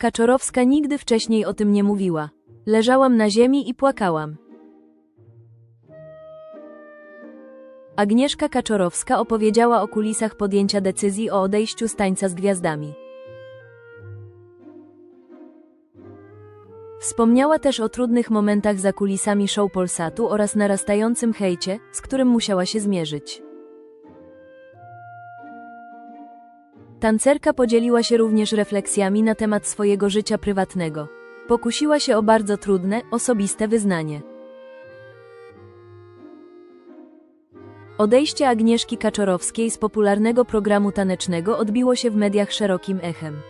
Kaczorowska nigdy wcześniej o tym nie mówiła. Leżałam na ziemi i płakałam. Agnieszka Kaczorowska opowiedziała o kulisach podjęcia decyzji o odejściu z tańca z gwiazdami. Wspomniała też o trudnych momentach za kulisami show Polsatu oraz narastającym hejcie, z którym musiała się zmierzyć. Tancerka podzieliła się również refleksjami na temat swojego życia prywatnego. Pokusiła się o bardzo trudne, osobiste wyznanie. Odejście Agnieszki Kaczorowskiej z popularnego programu tanecznego odbiło się w mediach szerokim echem.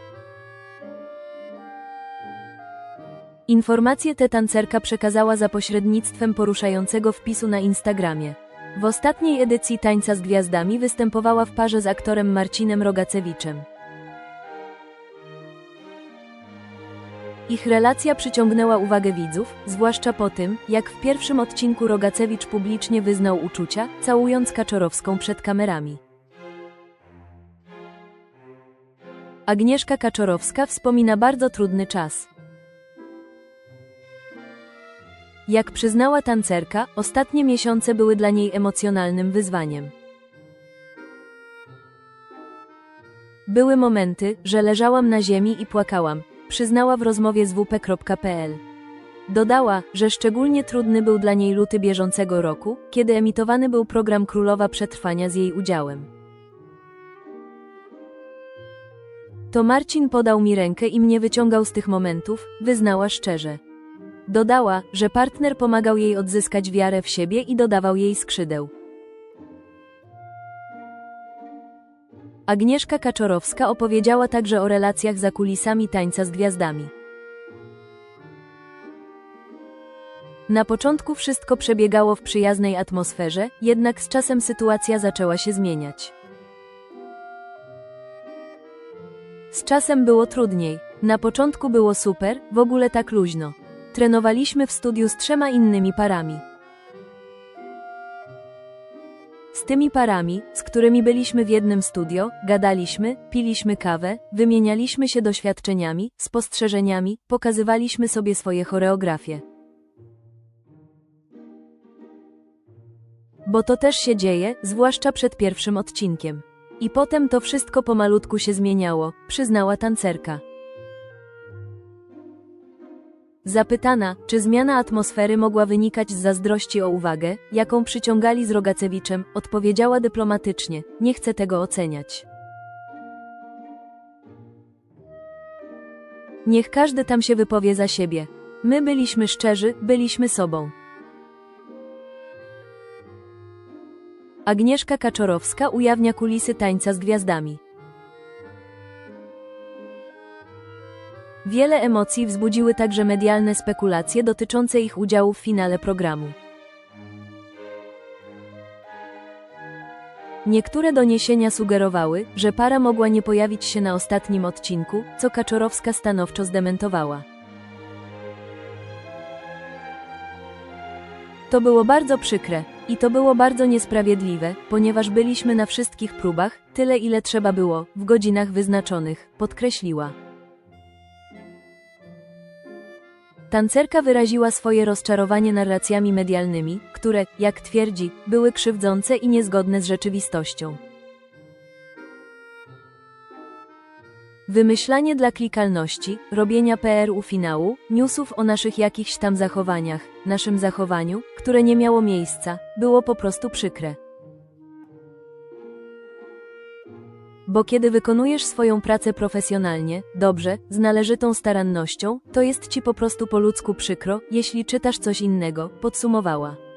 Informacje te tancerka przekazała za pośrednictwem poruszającego wpisu na Instagramie. W ostatniej edycji Tańca z Gwiazdami występowała w parze z aktorem Marcinem Rogacewiczem. Ich relacja przyciągnęła uwagę widzów, zwłaszcza po tym, jak w pierwszym odcinku Rogacewicz publicznie wyznał uczucia, całując Kaczorowską przed kamerami. Agnieszka Kaczorowska wspomina bardzo trudny czas. Jak przyznała tancerka, ostatnie miesiące były dla niej emocjonalnym wyzwaniem. Były momenty, że leżałam na ziemi i płakałam, przyznała w rozmowie z wp.pl. Dodała, że szczególnie trudny był dla niej luty bieżącego roku, kiedy emitowany był program Królowa Przetrwania z jej udziałem. To Marcin podał mi rękę i mnie wyciągał z tych momentów, wyznała szczerze. Dodała, że partner pomagał jej odzyskać wiarę w siebie i dodawał jej skrzydeł. Agnieszka Kaczorowska opowiedziała także o relacjach za kulisami tańca z gwiazdami. Na początku wszystko przebiegało w przyjaznej atmosferze, jednak z czasem sytuacja zaczęła się zmieniać. Z czasem było trudniej. Na początku było super, w ogóle tak luźno. Trenowaliśmy w studiu z trzema innymi parami. Z tymi parami, z którymi byliśmy w jednym studio, gadaliśmy, piliśmy kawę, wymienialiśmy się doświadczeniami, spostrzeżeniami, pokazywaliśmy sobie swoje choreografie. Bo to też się dzieje, zwłaszcza przed pierwszym odcinkiem. I potem to wszystko pomalutku się zmieniało, przyznała tancerka. Zapytana, czy zmiana atmosfery mogła wynikać z zazdrości o uwagę, jaką przyciągali z Rogacewiczem, odpowiedziała dyplomatycznie: Nie chcę tego oceniać. Niech każdy tam się wypowie za siebie. My byliśmy szczerzy, byliśmy sobą. Agnieszka Kaczorowska ujawnia kulisy tańca z gwiazdami. Wiele emocji wzbudziły także medialne spekulacje dotyczące ich udziału w finale programu. Niektóre doniesienia sugerowały, że para mogła nie pojawić się na ostatnim odcinku, co Kaczorowska stanowczo zdementowała. To było bardzo przykre i to było bardzo niesprawiedliwe, ponieważ byliśmy na wszystkich próbach, tyle ile trzeba było, w godzinach wyznaczonych, podkreśliła. Tancerka wyraziła swoje rozczarowanie narracjami medialnymi, które, jak twierdzi, były krzywdzące i niezgodne z rzeczywistością. Wymyślanie dla klikalności, robienia PR u finału, newsów o naszych jakichś tam zachowaniach, naszym zachowaniu, które nie miało miejsca, było po prostu przykre. Bo kiedy wykonujesz swoją pracę profesjonalnie, dobrze, z należytą starannością, to jest ci po prostu po ludzku przykro, jeśli czytasz coś innego, podsumowała.